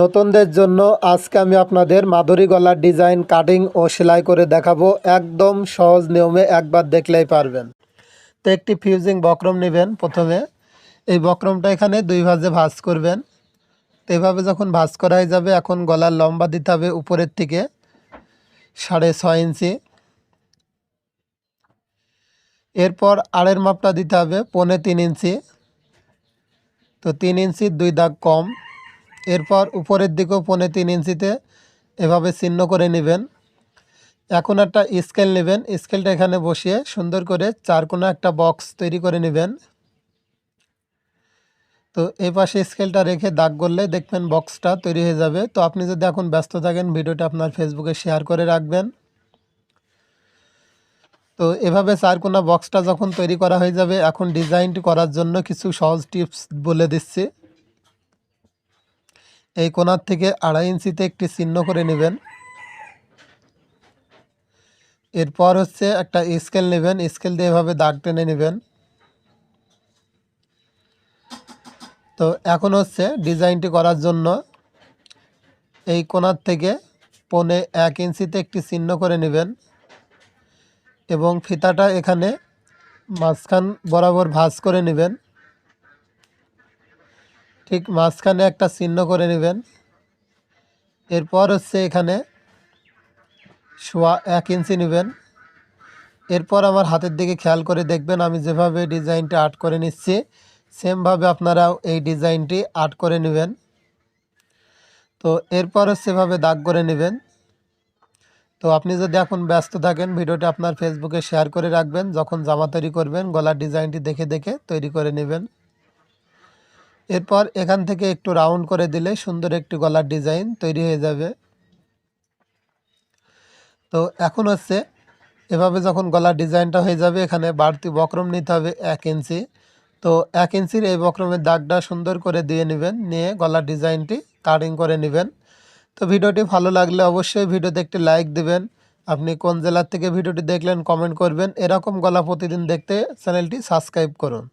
নতুনদের জন্য আজকে আমি আপনাদের মাধুরী গলার ডিজাইন, কাটিং ও সেলাই করে দেখাবো। একদম সহজ নিয়মে একবার দেখলেই পারবেন। তো একটি ফিউজিং বক্রম নেবেন প্রথমে। এই বক্রমটা এখানে দুই ভাজে ভাঁজ করবেন। তো এভাবে যখন ভাঁজ করা হয়ে যাবে, এখন গলার লম্বা দিতে হবে উপরের থেকে সাড়ে ছয় ইঞ্চি। এরপর আড়ের মাপটা দিতে হবে, পৌনে তিন ইঞ্চি। তো তিন ইঞ্চির দুই দাগ কম। এরপর উপরের দিকেও পৌনে তিন ইঞ্চিতে এভাবে চিহ্ন করে নেবেন। এখন একটা স্কেল নেবেন। স্কেলটা এখানে বসিয়ে সুন্দর করে চার কোনো একটা বক্স তৈরি করে নেবেন। তো এই পাশে স্কেলটা রেখে দাগ করলে দেখবেন বক্সটা তৈরি হয়ে যাবে। তো আপনি যদি এখন ব্যস্ত থাকেন, ভিডিওটা আপনার ফেসবুকে শেয়ার করে রাখবেন। তো এভাবে চারকোনা বক্সটা যখন তৈরি করা হয়ে যাবে, এখন ডিজাইনটি করার জন্য কিছু সহজ টিপস বলে দিচ্ছি। এই কোনার থেকে আড়াই ইঞ্চিতে একটি চিহ্ন করে নেবেন। এরপর হচ্ছে একটা স্কেল নেবেন, স্কেল দিয়ে এভাবে দাগ টেনে নেবেন। তো এখন হচ্ছে ডিজাইনটি করার জন্য এই কোনার থেকে পনে এক ইঞ্চিতে একটি চিহ্ন করে নেবেন এবং ফিতাটা এখানে মাঝখান বরাবর ভাঁজ করে নেবেন। ঠিক মাঝখানে একটা চিহ্ন করে নেবেন। এরপর হচ্ছে এখানে সোয়া এক ইঞ্চি নেবেন। এরপর আমার হাতের দিকে খেয়াল করে দেখবেন আমি যেভাবে ডিজাইনটা আর্ট করে নিচ্ছি, সেমভাবে আপনারাও এই ডিজাইনটি আর্ট করে নেবেন। তো এরপরও সেভাবে দাগ করে নেবেন। তো আপনি যদি এখন ব্যস্ত থাকেন, ভিডিওটা আপনার ফেসবুকে শেয়ার করে রাখবেন। যখন জামা তৈরি করবেন, গলার ডিজাইনটি দেখে দেখে তৈরি করে নেবেন। এরপর এখান থেকে একটু রাউন্ড করে দিলে সুন্দর একটি গলার ডিজাইন তৈরি হয়ে যাবে। তো এখন হচ্ছে এভাবে যখন গলার ডিজাইনটা হয়ে যাবে, এখানে বাড়তি বক্রম নিতে হবে এক ইঞ্চি তো এক ইঞ্চির এই বক্রমের দাগটা সুন্দর করে দিয়ে নেবেন, নিয়ে গলার ডিজাইনটি কাটিং করে নেবেন। তো ভিডিওটি ভালো লাগলে অবশ্যই ভিডিওতে একটি লাইক দেবেন। আপনি কোন জেলার থেকে ভিডিওটি দেখলেন কমেন্ট করবেন। এরকম গলা প্রতিদিন দেখতে চ্যানেলটি সাবস্ক্রাইব করুন।